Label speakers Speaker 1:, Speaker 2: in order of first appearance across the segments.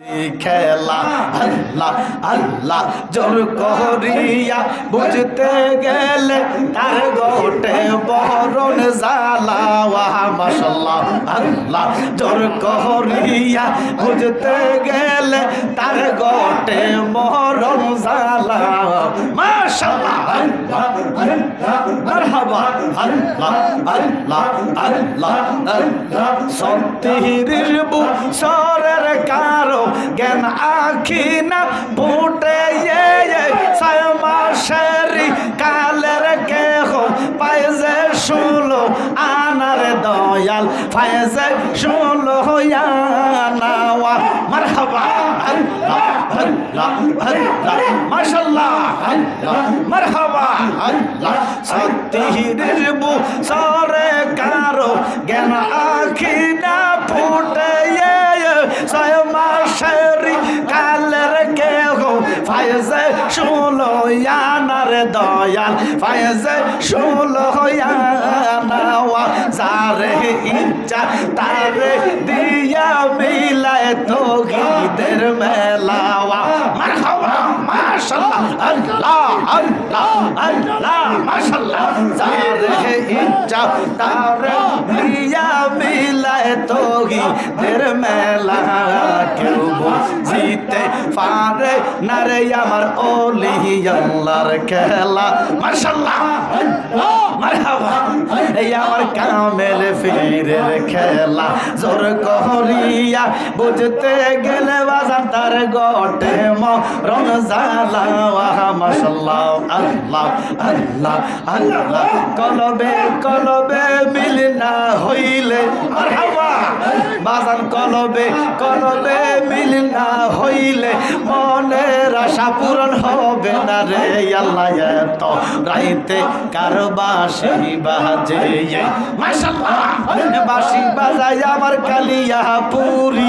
Speaker 1: খেলা, আল্লাহ আল্লাহ জোর করিয়া বুঝতে গেলে তার গোটে বরণ জালাওয়া মাসাল্লাহ আল্লাহ জোর করিয়া বুঝতে গেলে তার গোটে মরণ জালাওয়া মাশাল্লাহ আল্লাহ মারহাবা, আল্লাহ আল্লাহ আল্লাহ আল্লাহ। সত্যির বুসরের কারও জ্ঞান আখি না ফুটে ছয় মাসেরি কালের কেহ পাইজে শুলো, আনার দয়াল ফাইজে শুলো আনাওয়া মারহাবা, আল্লাহ আল্লাহ আল্লাহ, মাশাল্লাহ মারহাবা, আল্লাহ সত্যির বুসরে কারও দয়াল ফাইজে হইয়া নাওয়া যারে ইচ্ছা তারে দিয়া মিলায় তো গীতের মারহাবা মাশাল্লাহ আল্লাহ আল্লাহ আল্লাহ মাশাল্লাহ যারে ইচ্ছা তারে দিয়া মিলায় তো গীতের মেলা। কেউ জিতে পারে না রে আমার ওলি আল্লাহর খেলা। মারহাবা এই আমার কামেল ফিরের খেলা। জোর করিয়া বুঝতে গেলে বাজার তার গটে মরণ জালাওয়া মাশাল্লাহ আল্লাহ আল্লাহ আল্লাহ কলবে কলবে মিল না হইলে বাজান কলবে কলবে মিল না হইলে মনের আশা পূরণ হবে না রে আল্লাহ এত রাইতে কার বাসি বাজে মাশাল্লাহ বাসি বাজাই আমার কালিয়া পুরি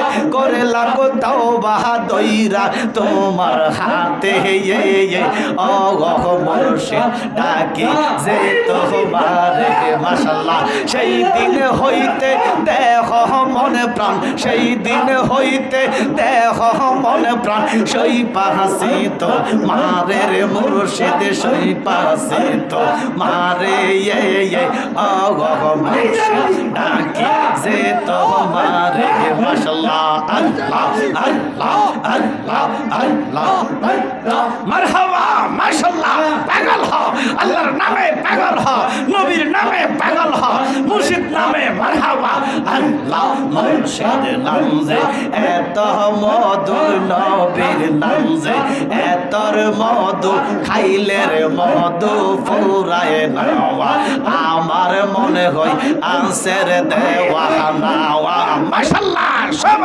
Speaker 1: করলাম তওবা দইরা। তোমার হাতে মুর্শিদ ডাকি যে তোমারে মাশাল্লাহ। সেই দিন হইতে দেহ মনে প্রাণ, সেই দিন হইতে দেহ মনে প্রাণ। সই পাহাসি তো মারে রে মুর্শিদ, সই পাহাসি তো মারে ইয়ে অগহ ডাকি যে তো মারে মাশাল্লাহ আল্লাহ আল্লাহ আল্লাহ আল্লাহ নামে যে এত মধু নবীর নাম যে এতর মধু খাইলে রে মধু ফুরায় নাওয়া। মনে হয় আনসের দেওয়া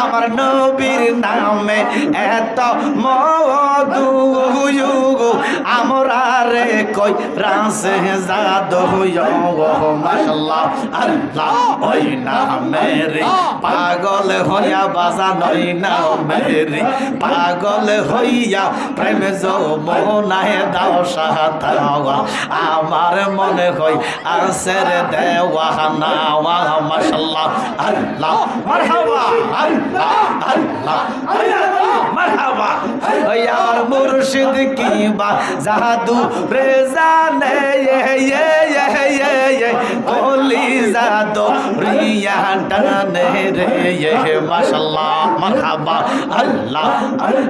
Speaker 1: আমার নবীর নামে এত মধু আমরা রে কই রাসে জাদ জাদু মাশাল্লাহ আল্লাহ ওই না, মেরি। পাগল হইয়া বাজা নই না, মেরি। পাগল হইয়া প্রেম যৌবনায় দাও সাহাতাওয়া আমার মনে হই আসের দেওয়া নাওয়া মাশাল্লাহ আল্লাহ, মারহাবা আল্লাহ। আল্লাহ, মারহাবা। ওই আমার মুর্শিদ কি বা জাদু রে জানে এ এ এ এ এ কলি জাদু রিয়া টানে রে এ মাশাল্লাহ মারহাবা আল্লাহ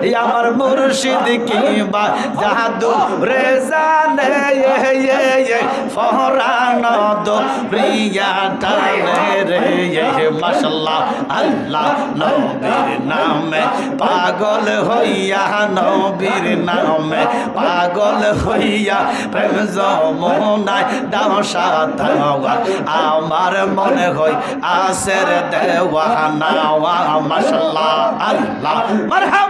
Speaker 1: এই আমার মুর্শিদ কি বা জাদু রে জানে এ এ এ ফহরান দো রিয়া টানে রে এ মাশাল্লাহ আল্লাহ নবীর নামে পাগল হইয়া নবীর নামে পাগল হইয়া প্রেম যমুনায় দাও সাতাওয়া আমার মনে হই আসের দেওয়া নাওয়া, মাশাল্লাহ, আল্লাহ। মারহাবা।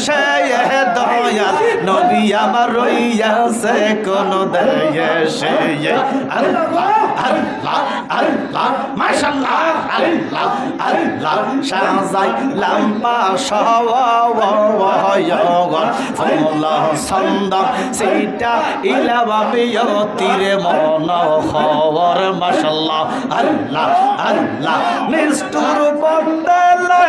Speaker 1: বেশে দয়াল নবী আমার রইয়াছে কোন দেয় সে আল্লাহ আল্লাহ আল্লাহ, মাশাআল্লাহ, আল্লাহ আল্লাহ মন খবর মাশাআল্লাহ, আল্লাহ আল্লাহ। নিষ্ঠুর বন্দে আল্লাহ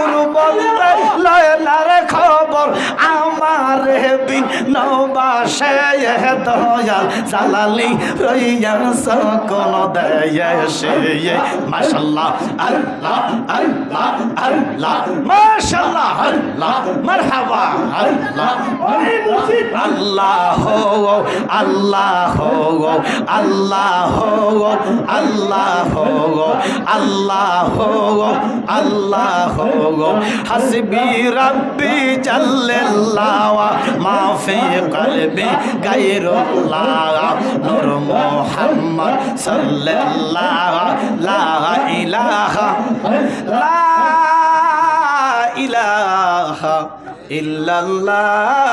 Speaker 1: নিষ্ঠুর বন্দে লয়লার খবর আমার নবাসে দয়াল জালালি রইয়া সকল দেয় সে মাশাল্লাহ আল্লাহ আল্লাহ আল্লাহ মাশাল্লাহ আল্লাহ মারহাবা আল্লাহ আল্লাহ আল্লাহ আল্লাহ আল্লাহ আল্লাহ আল্লাহ হাসবি রব্বি জাল্লাল্লাহ মা ফি কলবি গায়রুল্লাহ নূর মুহাম্মদ সাল্লাল্লাহ লা ইলাহা লা ইলাহা ইল্লাল্লাহ।